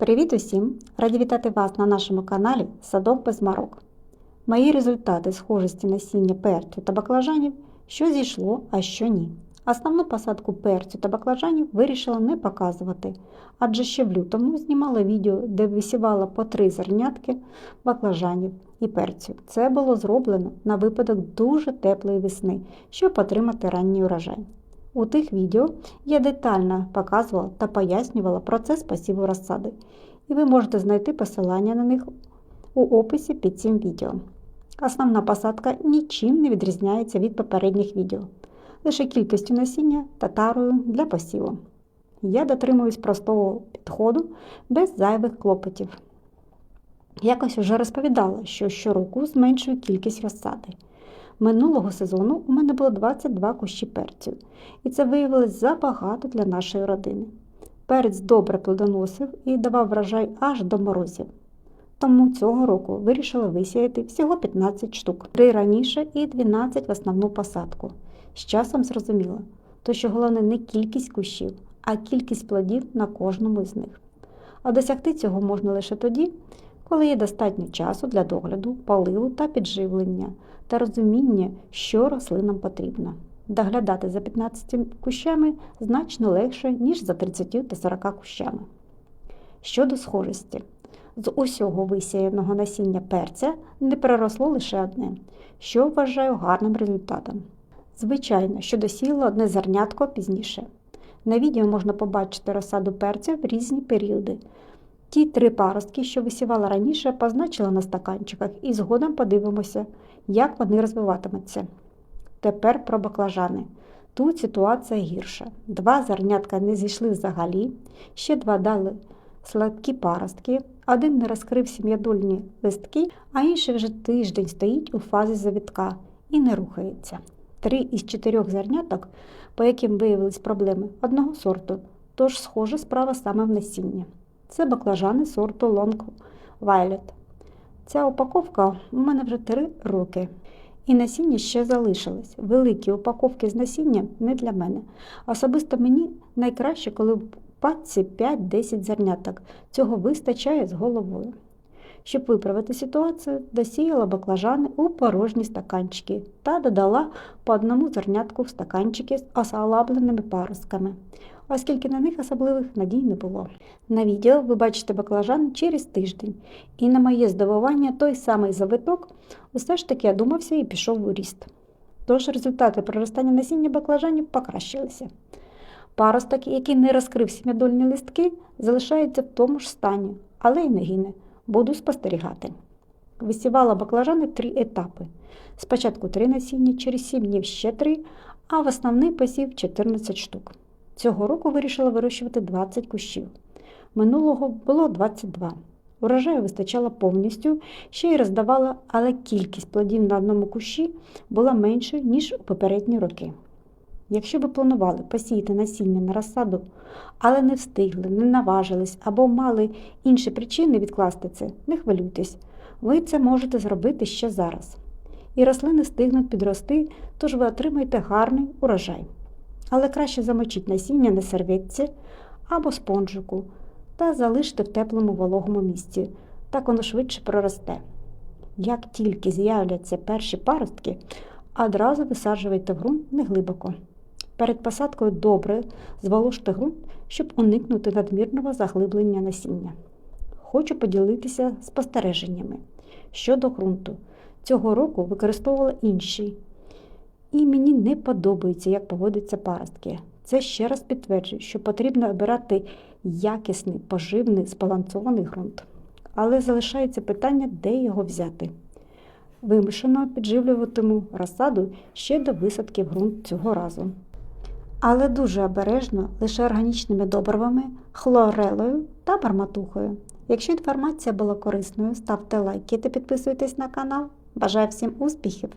Привіт усім! Раді вітати вас на нашому каналі Садок без марок. Мої результати схожості насіння перцю та баклажанів, що зійшло, а що ні. Основну посадку перцю та баклажанів вирішила не показувати, адже ще в лютому знімала відео, де висівала по три зернятки баклажанів і перцю. Це було зроблено на випадок дуже теплої весни, щоб отримати ранній урожай. У тих відео я детально показувала та пояснювала процес посіву розсади, і ви можете знайти посилання на них у описі під цим відео. Основна посадка нічим не відрізняється від попередніх відео, лише кількістю насіння та тарою для посіву. Я дотримуюсь простого підходу без зайвих клопотів. Якось уже розповідала, що щороку зменшую кількість розсади. Минулого сезону у мене було 22 кущі перцю, і це виявилось забагато для нашої родини. Перець добре плодоносив і давав врожай аж до морозів. Тому цього року вирішила висіяти всього 15 штук, 3 раніше і 12 в основну посадку. З часом зрозуміла, то що головне не кількість кущів, а кількість плодів на кожному з них. А досягти цього можна лише тоді, коли є достатньо часу для догляду, поливу та підживлення та розуміння, що рослинам потрібно. Доглядати за 15 кущами значно легше, ніж за 30 та 40 кущами. Щодо схожості, з усього висіяного насіння перця не переросло лише одне, що вважаю гарним результатом. Звичайно, що досіяло одне зернятко пізніше. На відео можна побачити розсаду перця в різні періоди. Ті три паростки, що висівала раніше, позначила на стаканчиках і згодом подивимося, як вони розвиватимуться. Тепер про баклажани. Тут ситуація гірша. Два зернятка не зійшли взагалі, ще два дали сладкі паростки, один не розкрив сім'ядольні листки, а інший вже тиждень стоїть у фазі завітка і не рухається. Три із чотирьох зерняток, по яким виявились проблеми, одного сорту, тож схожа справа саме в насінні. Це баклажани сорту Long Violet. Ця упаковка у мене вже 3 роки. І насіння ще залишилось. Великі упаковки з насінням не для мене. Особисто мені найкраще, коли в пачці 5-10 зерняток. Цього вистачає з головою. Щоб виправити ситуацію, досіяла баклажани у порожні стаканчики та додала по одному зернятку в стаканчики з ослабленими паростками, оскільки на них особливих надій не було. На відео ви бачите баклажан через тиждень, і на моє здивування той самий завиток усе ж таки одумався і пішов у ріст. Тож результати проростання насіння баклажанів покращилися. Паросток, який не розкрив сім'ядольні листки, залишається в тому ж стані, але й не гине. Буду спостерігати. Висівала баклажани в три етапи. Спочатку три насіння, через 7 днів ще три, а в основний посів 14 штук. Цього року вирішила вирощувати 20 кущів. Минулого було 22. Урожаю вистачало повністю, ще й роздавала, але кількість плодів на одному кущі була меншою, ніж у попередні роки. Якщо ви планували посіяти насіння на розсаду, але не встигли, не наважились або мали інші причини відкласти це, не хвилюйтесь, ви це можете зробити ще зараз. І рослини встигнуть підрости, тож ви отримаєте гарний урожай. Але краще замочіть насіння на серветці або спонжику та залиште в теплому вологому місці, так воно швидше проросте. Як тільки з'являться перші паростки, одразу висаджуйте ґрунт неглибоко. Перед посадкою добре зволожте ґрунт, щоб уникнути надмірного заглиблення насіння. Хочу поділитися спостереженнями щодо ґрунту. Цього року використовувала інший. І мені не подобається, як поводяться паростки. Це ще раз підтверджує, що потрібно обирати якісний, поживний, збалансований ґрунт. Але залишається питання, де його взяти. Вимушено підживлюватиму розсаду ще до висадки в ґрунт цього разу але дуже обережно лише органічними добривами, хлорелою та барматухою. Якщо інформація була корисною, ставте лайки та підписуйтесь на канал. Бажаю всім успіхів!